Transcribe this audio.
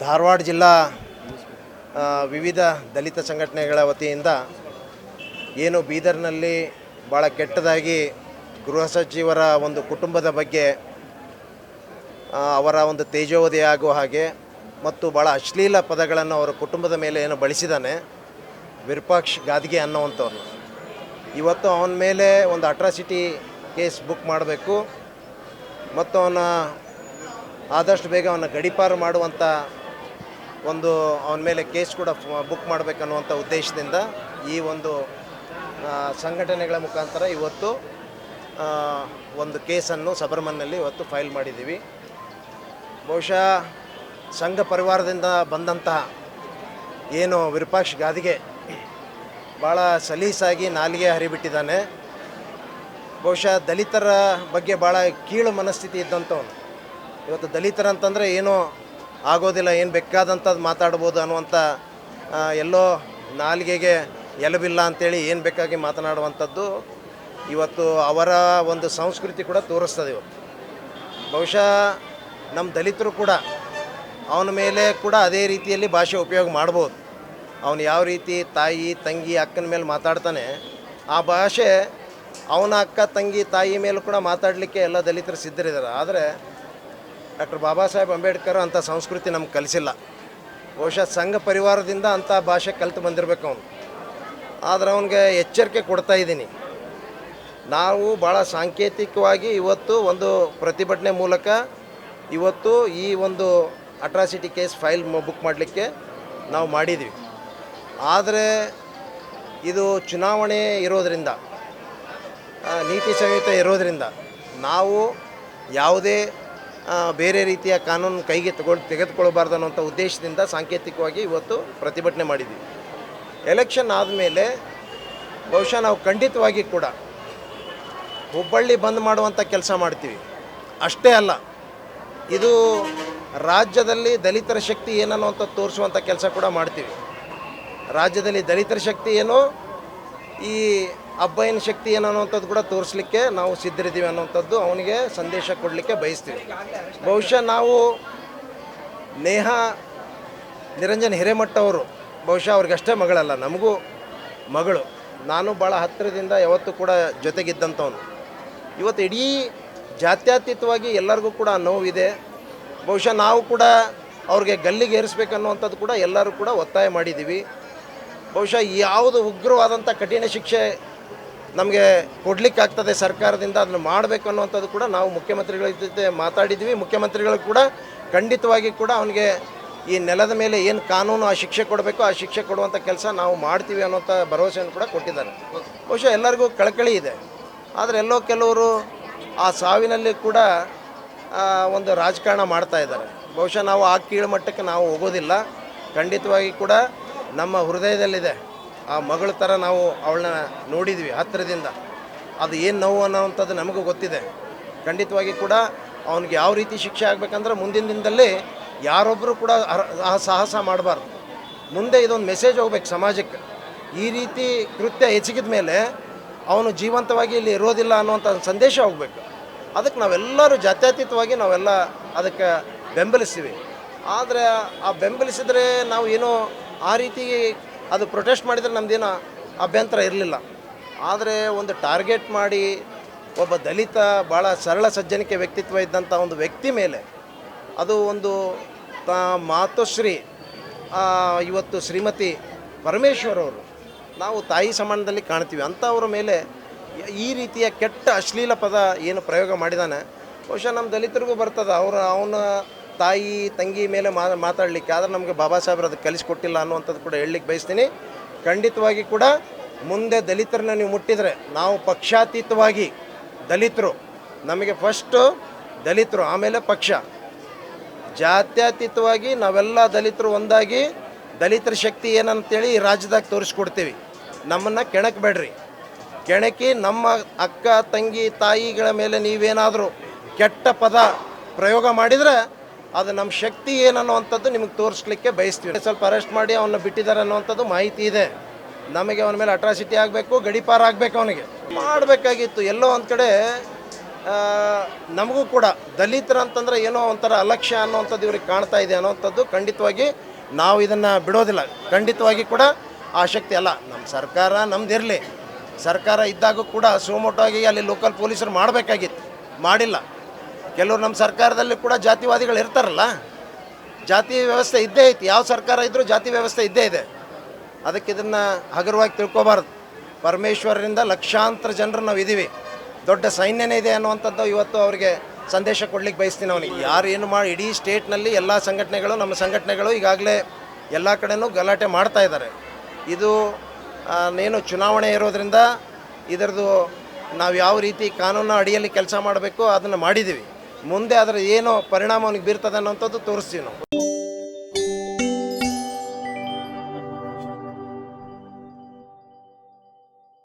ಧಾರವಾಡ ಜಿಲ್ಲಾ ವಿವಿಧ ದಲಿತ ಸಂಘಟನೆಗಳ ವತಿಯಿಂದ ಏನು ಬೀದರ್ನಲ್ಲಿ ಭಾಳ ಕೆಟ್ಟದಾಗಿ ಗೃಹ ಸಚಿವರ ಒಂದು ಕುಟುಂಬದ ಬಗ್ಗೆ ಅವರ ಒಂದು ತೇಜೋವಧಿ ಆಗುವ ಹಾಗೆ ಮತ್ತು ಭಾಳ ಅಶ್ಲೀಲ ಪದಗಳನ್ನು ಅವರ ಕುಟುಂಬದ ಮೇಲೆ ಏನು ಬಳಸಿದ್ದಾನೆ, ವಿರೂಪಾಕ್ಷ್ ಗಾದ್ಗೆ ಅನ್ನೋವಂಥವ್ರು. ಇವತ್ತು ಅವನ ಮೇಲೆ ಒಂದು ಅಟ್ರಾಸಿಟಿ ಕೇಸ್ ಬುಕ್ ಮಾಡಬೇಕು ಮತ್ತು ಅವನ ಆದಷ್ಟು ಬೇಗ ಅವನ ಗಡಿಪಾರು ಮಾಡುವಂಥ ಒಂದು ಅವನ ಮೇಲೆ ಕೇಸ್ ಕೂಡ ಬುಕ್ ಮಾಡಬೇಕನ್ನುವಂಥ ಉದ್ದೇಶದಿಂದ ಈ ಒಂದು ಸಂಘಟನೆಗಳ ಮುಖಾಂತರ ಇವತ್ತು ಒಂದು ಕೇಸನ್ನು ಸಬರ್ಮನ್ನಲ್ಲಿ ಇವತ್ತು ಫೈಲ್ ಮಾಡಿದ್ದೀವಿ. ಬಹುಶಃ ಸಂಘ ಪರಿವಾರದಿಂದ ಬಂದಂತಹ ಏನು ವಿರೂಪಾಕ್ಷ ಗಾದಿಗೆ ಭಾಳ ಸಲೀಸಾಗಿ ನಾಲಿಗೆ ಹರಿಬಿಟ್ಟಿದ್ದಾನೆ. ಬಹುಶಃ ದಲಿತರ ಬಗ್ಗೆ ಭಾಳ ಕೀಳು ಮನಸ್ಥಿತಿ ಇದ್ದಂಥವನು. ಇವತ್ತು ದಲಿತರಂತಂದರೆ ಏನೂ ಆಗೋದಿಲ್ಲ, ಏನು ಬೇಕಾದಂಥದ್ದು ಮಾತಾಡ್ಬೋದು ಅನ್ನುವಂಥ ಎಲ್ಲೋ ನಾಲಿಗೆಗೆ ಎಲಬಿಲ್ಲ ಅಂತೇಳಿ ಏನು ಬೇಕಾಗಿ ಮಾತನಾಡುವಂಥದ್ದು ಇವತ್ತು ಅವರ ಒಂದು ಸಂಸ್ಕೃತಿ ಕೂಡ ತೋರಿಸ್ತದೆ ಇವತ್ತು. ಬಹುಶಃ ನಮ್ಮ ದಲಿತರು ಕೂಡ ಅವನ ಮೇಲೆ ಕೂಡ ಅದೇ ರೀತಿಯಲ್ಲಿ ಭಾಷೆ ಉಪಯೋಗ ಮಾಡ್ಬೋದು. ಅವನು ಯಾವ ರೀತಿ ತಾಯಿ, ತಂಗಿ, ಅಕ್ಕನ ಮೇಲೆ ಮಾತಾಡ್ತಾನೆ, ಆ ಭಾಷೆ ಅವನ ಅಕ್ಕ, ತಂಗಿ, ತಾಯಿ ಮೇಲೂ ಕೂಡ ಮಾತಾಡಲಿಕ್ಕೆ ಎಲ್ಲ ದಲಿತರು ಸಿದ್ಧರಿದ್ದಾರೆ. ಆದರೆ ಡಾಕ್ಟರ್ ಬಾಬಾ ಸಾಹೇಬ್ ಅಂಬೇಡ್ಕರ್ ಅಂಥ ಸಂಸ್ಕೃತಿ ನಮ್ಗೆ ಕಲಿಸಿಲ್ಲ. ಬಹುಶಃ ಸಂಘ ಪರಿವಾರದಿಂದ ಅಂಥ ಭಾಷೆ ಕಲಿತು ಬಂದಿರಬೇಕು ಅವನು. ಆದರೆ ಅವನಿಗೆ ಎಚ್ಚರಿಕೆ ಕೊಡ್ತಾ ಇದ್ದೀನಿ. ನಾವು ಭಾಳ ಸಾಂಕೇತಿಕವಾಗಿ ಇವತ್ತು ಒಂದು ಪ್ರತಿಭಟನೆ ಮೂಲಕ ಇವತ್ತು ಈ ಒಂದು ಅಟ್ರಾಸಿಟಿ ಕೇಸ್ ಫೈಲ್ ಬುಕ್ ಮಾಡಲಿಕ್ಕೆ ನಾವು ಮಾಡಿದ್ವಿ. ಆದರೆ ಇದು ಚುನಾವಣೆ ಇರೋದರಿಂದ ನೀತಿ ಸಂಹಿತೆ ಇರೋದರಿಂದ ನಾವು ಯಾವುದೇ ಬೇರೆ ರೀತಿಯ ಕಾನೂನು ಕೈಗೆ ತಗೊಳ್ ತೆಗೆದುಕೊಳ್ಬಾರ್ದು ಅನ್ನೋಂಥ ಉದ್ದೇಶದಿಂದ ಸಾಂಕೇತಿಕವಾಗಿ ಇವತ್ತು ಪ್ರತಿಭಟನೆ ಮಾಡಿದ್ದೀವಿ ಎಲೆಕ್ಷನ್ ಆದಮೇಲೆ ಬಹುಶಃ ನಾವು ಖಂಡಿತವಾಗಿ ಕೂಡ ಹುಬ್ಬಳ್ಳಿ ಬಂದ್ ಮಾಡುವಂಥ ಕೆಲಸ ಮಾಡ್ತೀವಿ. ಅಷ್ಟೇ ಅಲ್ಲ, ಇದು ರಾಜ್ಯದಲ್ಲಿ ದಲಿತರ ಶಕ್ತಿ ಏನನ್ನುವಂಥ ತೋರಿಸುವಂಥ ಕೆಲಸ ಕೂಡ ಮಾಡ್ತೀವಿ. ರಾಜ್ಯದಲ್ಲಿ ದಲಿತರ ಶಕ್ತಿ ಏನು? ಈ ಅಬ್ಬಯ್ಯನ ಶಕ್ತಿ ಏನು ಅನ್ನುವಂಥದ್ದು ಕೂಡ ತೋರಿಸ್ಲಿಕ್ಕೆ ನಾವು ಸಿದ್ಧರಿದ್ದೀವಿ ಅನ್ನುವಂಥದ್ದು ಅವನಿಗೆ ಸಂದೇಶ ಕೊಡಲಿಕ್ಕೆ ಬಯಸ್ತೀವಿ. ಬಹುಶಃ ನಾವು ನೇಹ, ನಿರಂಜನ್ ಹಿರೇಮಠ ಅವರು ಬಹುಶಃ ಅವ್ರಿಗಷ್ಟೇ ಮಗಳಲ್ಲ, ನಮಗೂ ಮಗಳು. ನಾನು ಭಾಳ ಹತ್ತಿರದಿಂದ ಯಾವತ್ತೂ ಕೂಡ ಜೊತೆಗಿದ್ದಂಥವನು. ಇವತ್ತು ಇಡೀ ಜಾತ್ಯತೀತವಾಗಿ ಎಲ್ಲರಿಗೂ ಕೂಡ ನೋವಿದೆ. ಬಹುಶಃ ನಾವು ಕೂಡ ಅವ್ರಿಗೆ ಗಲ್ಲಿಗೆ ಏರಿಸ್ಬೇಕನ್ನುವಂಥದ್ದು ಕೂಡ ಎಲ್ಲರೂ ಕೂಡ ಒತ್ತಾಯ ಮಾಡಿದ್ದೀವಿ. ಬಹುಶಃ ಯಾವುದು ಉಗ್ರವಾದಂಥ ಕಠಿಣ ಶಿಕ್ಷೆ ನಮಗೆ ಕೊಡಲಿಕ್ಕಾಗ್ತದೆ ಸರ್ಕಾರದಿಂದ ಅದನ್ನು ಮಾಡಬೇಕು ಅನ್ನುವಂಥದ್ದು ಕೂಡ ನಾವು ಮುಖ್ಯಮಂತ್ರಿಗಳ ಜೊತೆ ಮಾತಾಡಿದ್ವಿ. ಮುಖ್ಯಮಂತ್ರಿಗಳು ಕೂಡ ಖಂಡಿತವಾಗಿ ಕೂಡ ಅವನಿಗೆ ಈ ನೆಲದ ಮೇಲೆ ಏನು ಕಾನೂನು ಆ ಶಿಕ್ಷೆ ಕೊಡಬೇಕು ಆ ಶಿಕ್ಷೆ ಕೊಡುವಂಥ ಕೆಲಸ ನಾವು ಮಾಡ್ತೀವಿ ಅನ್ನೋಂಥ ಭರವಸೆಯನ್ನು ಕೂಡ ಕೊಟ್ಟಿದ್ದಾರೆ. ಬಹುಶಃ ಎಲ್ಲರಿಗೂ ಕಳಕಳಿ ಇದೆ. ಆದರೆ ಎಲ್ಲೋ ಕೆಲವರು ಆ ಸಾವಿನಲ್ಲಿ ಕೂಡ ಒಂದು ರಾಜಕಾರಣ ಮಾಡ್ತಾ ಇದ್ದಾರೆ. ಬಹುಶಃ ನಾವು ಆ ಕೀಳುಮಟ್ಟಕ್ಕೆ ನಾವು ಹೋಗೋದಿಲ್ಲ. ಖಂಡಿತವಾಗಿ ಕೂಡ ನಮ್ಮ ಹೃದಯದಲ್ಲಿದೆ. ಆ ಮಗಳ ಥರ ನಾವು ಅವಳನ್ನ ನೋಡಿದ್ವಿ ಹತ್ತಿರದಿಂದ. ಅದು ಏನು ನೋವು ಅನ್ನೋವಂಥದ್ದು ನಮಗೂ ಗೊತ್ತಿದೆ. ಖಂಡಿತವಾಗಿ ಕೂಡ ಅವನಿಗೆ ಯಾವ ರೀತಿ ಶಿಕ್ಷೆ ಆಗಬೇಕಂದ್ರೆ ಮುಂದಿನ ದಿನದಲ್ಲಿ ಯಾರೊಬ್ಬರು ಕೂಡ ಆ ಸಾಹಸ ಮಾಡಬಾರ್ದು. ಮುಂದೆ ಇದೊಂದು ಮೆಸೇಜ್ ಹೋಗ್ಬೇಕು ಸಮಾಜಕ್ಕೆ. ಈ ರೀತಿ ಕೃತ್ಯ ಹೆಚ್ಚಿಗಿದ ಮೇಲೆ ಅವನು ಜೀವಂತವಾಗಿ ಇಲ್ಲಿ ಇರೋದಿಲ್ಲ ಅನ್ನುವಂಥ ಸಂದೇಶ ಹೋಗ್ಬೇಕು. ಅದಕ್ಕೆ ನಾವೆಲ್ಲರೂ ಜಾತ್ಯತೀತವಾಗಿ ನಾವೆಲ್ಲ ಅದಕ್ಕೆ ಬೆಂಬಲಿಸ್ತೀವಿ. ಆದರೆ ಆ ಬೆಂಬಲಿಸಿದರೆ ನಾವು ಏನೋ ಆ ರೀತಿ ಅದು ಪ್ರೊಟೆಸ್ಟ್ ಮಾಡಿದರೆ ನಮ್ಮದೇನೋ ಅಭ್ಯಂತರ ಇರಲಿಲ್ಲ. ಆದರೆ ಒಂದು ಟಾರ್ಗೆಟ್ ಮಾಡಿ ಒಬ್ಬ ದಲಿತ ಭಾಳ ಸರಳ ಸಜ್ಜನಿಕೆ ವ್ಯಕ್ತಿತ್ವ ಇದ್ದಂಥ ಒಂದು ವ್ಯಕ್ತಿ ಮೇಲೆ ಅದು ಒಂದು ತ ಮಾತುಶ್ರೀ ಇವತ್ತು ಶ್ರೀಮತಿ ಪರಮೇಶ್ವರ್ ಅವರು ನಾವು ತಾಯಿ ಸಮಾನದಲ್ಲಿ ಕಾಣ್ತೀವಿ. ಅಂಥವ್ರ ಮೇಲೆ ಈ ರೀತಿಯ ಕೆಟ್ಟ ಅಶ್ಲೀಲ ಪದ ಏನು ಪ್ರಯೋಗ ಮಾಡಿದಾನೆ. ಬಹುಶಃ ನಮ್ಮ ದಲಿತರಿಗೂ ಬರ್ತದೆ. ಅವರು, ಅವನ ತಾಯಿ, ತಂಗಿ ಮೇಲೆ ಮಾತಾಡಲಿಕ್ಕೆ. ಆದರೆ ನಮಗೆ ಬಾಬಾ ಸಾಹೇಬ್ರು ಅದಕ್ಕೆ ಕಲಿಸ್ಕೊಟ್ಟಿಲ್ಲ ಅನ್ನುವಂಥದ್ದು ಕೂಡ ಹೇಳಲಿಕ್ಕೆ ಬಯಸ್ತೀನಿ. ಖಂಡಿತವಾಗಿ ಕೂಡ ಮುಂದೆ ದಲಿತರನ್ನ ನೀವು ಮುಟ್ಟಿದರೆ ನಾವು ಪಕ್ಷಾತೀತವಾಗಿ ದಲಿತರು. ನಮಗೆ ಫಸ್ಟು ದಲಿತರು, ಆಮೇಲೆ ಪಕ್ಷ. ಜಾತ್ಯತೀತವಾಗಿ ನಾವೆಲ್ಲ ದಲಿತರು ಒಂದಾಗಿ ದಲಿತರ ಶಕ್ತಿ ಏನಂತೇಳಿ ಈ ರಾಜ್ಯದಾಗ ತೋರಿಸ್ಕೊಡ್ತೀವಿ. ನಮ್ಮನ್ನು ಕೆಣಕಬೇಡ್ರಿ. ಕೆಣಕಿ ನಮ್ಮ ಅಕ್ಕ, ತಂಗಿ, ತಾಯಿಗಳ ಮೇಲೆ ನೀವೇನಾದರೂ ಕೆಟ್ಟ ಪದ ಪ್ರಯೋಗ ಮಾಡಿದರೆ ಅದು ನಮ್ಮ ಶಕ್ತಿ ಏನನ್ನುವಂಥದ್ದು ನಿಮಗೆ ತೋರಿಸ್ಲಿಕ್ಕೆ ಬಯಸ್ತೀವಿ. ಸ್ವಲ್ಪ ಅರೆಸ್ಟ್ ಮಾಡಿ ಅವನ್ನ ಬಿಟ್ಟಿದ್ದಾರೆ ಅನ್ನುವಂಥದ್ದು ಮಾಹಿತಿ ಇದೆ. ನಮಗೆ ಅವನ ಮೇಲೆ ಅಟ್ರಾಸಿಟಿ ಆಗಬೇಕು, ಗಡಿಪಾರ ಆಗಬೇಕು ಅವನಿಗೆ. ಮಾಡಬೇಕಾಗಿತ್ತು ಎಲ್ಲೋ ಒಂದು ಕಡೆ ನಮಗೂ ಕೂಡ ದಲಿತರ ಅಂತಂದ್ರೆ ಏನೋ ಒಂಥರ ಅಲಕ್ಷ್ಯ ಅನ್ನೋವಂಥದ್ದು ಇವ್ರಿಗೆ ಕಾಣ್ತಾ ಇದೆ ಅನ್ನೋವಂಥದ್ದು ಖಂಡಿತವಾಗಿ ನಾವು ಇದನ್ನು ಬಿಡೋದಿಲ್ಲ. ಖಂಡಿತವಾಗಿ ಕೂಡ ಆ ಶಕ್ತಿ ಅಲ್ಲ. ನಮ್ಮ ಸರ್ಕಾರ ನಮ್ದಿರಲಿ. ಸರ್ಕಾರ ಇದ್ದಾಗೂ ಕೂಡ ಸೋಮೋಟಾಗಿ ಅಲ್ಲಿ ಲೋಕಲ್ ಪೊಲೀಸರು ಮಾಡಬೇಕಾಗಿತ್ತು. ಮಾಡಿಲ್ಲ. ಕೆಲವರು ನಮ್ಮ ಸರ್ಕಾರದಲ್ಲಿ ಕೂಡ ಜಾತಿವಾದಿಗಳು ಇರ್ತಾರಲ್ಲ, ಜಾತಿ ವ್ಯವಸ್ಥೆ ಇದ್ದೇ ಐತಿ. ಯಾವ ಸರ್ಕಾರ ಇದ್ದರೂ ಜಾತಿ ವ್ಯವಸ್ಥೆ ಇದ್ದೇ ಇದೆ. ಅದಕ್ಕೆ ಇದನ್ನು ಹಗುರವಾಗಿ ತಿಳ್ಕೊಬಾರ್ದು. ಪರಮೇಶ್ವರರಿಂದ ಲಕ್ಷಾಂತರ ಜನರು ನಾವು ಇದ್ದೀವಿ ದೊಡ್ಡ ಸೈನ್ಯನೇ ಇದೆ ಅನ್ನುವಂಥದ್ದು ಇವತ್ತು ಅವರಿಗೆ ಸಂದೇಶ ಕೊಡ್ಲಿಕ್ಕೆ ಬಯಸ್ತೀನಿ ಅವನಿಗೆ ಯಾರು ಏನು ಮಾಡಿ, ಇಡೀ ಸ್ಟೇಟ್ನಲ್ಲಿ ಎಲ್ಲ ಸಂಘಟನೆಗಳು, ನಮ್ಮ ಸಂಘಟನೆಗಳು ಈಗಾಗಲೇ ಎಲ್ಲ ಕಡೆನೂ ಗಲಾಟೆ ಮಾಡ್ತಾ ಇದ್ದಾರೆ. ಇದು ಏನು ಚುನಾವಣೆ ಇರೋದ್ರಿಂದ ಇದರದು ನಾವು ಯಾವ ರೀತಿ ಕಾನೂನು ಅಡಿಯಲ್ಲಿ ಕೆಲಸ ಮಾಡಬೇಕು, ಅದನ್ನು ಮಾಡಿದ್ದೀವಿ. ಮುಂದೆ ಅದರ ಏನು ಪರಿಣಾಮ ಅವನಿಗೆ ಬೀರ್ತದೆ ಅನ್ನೋಂಥದ್ದು ತೋರಿಸ್ತೀವಿ ನಾವು.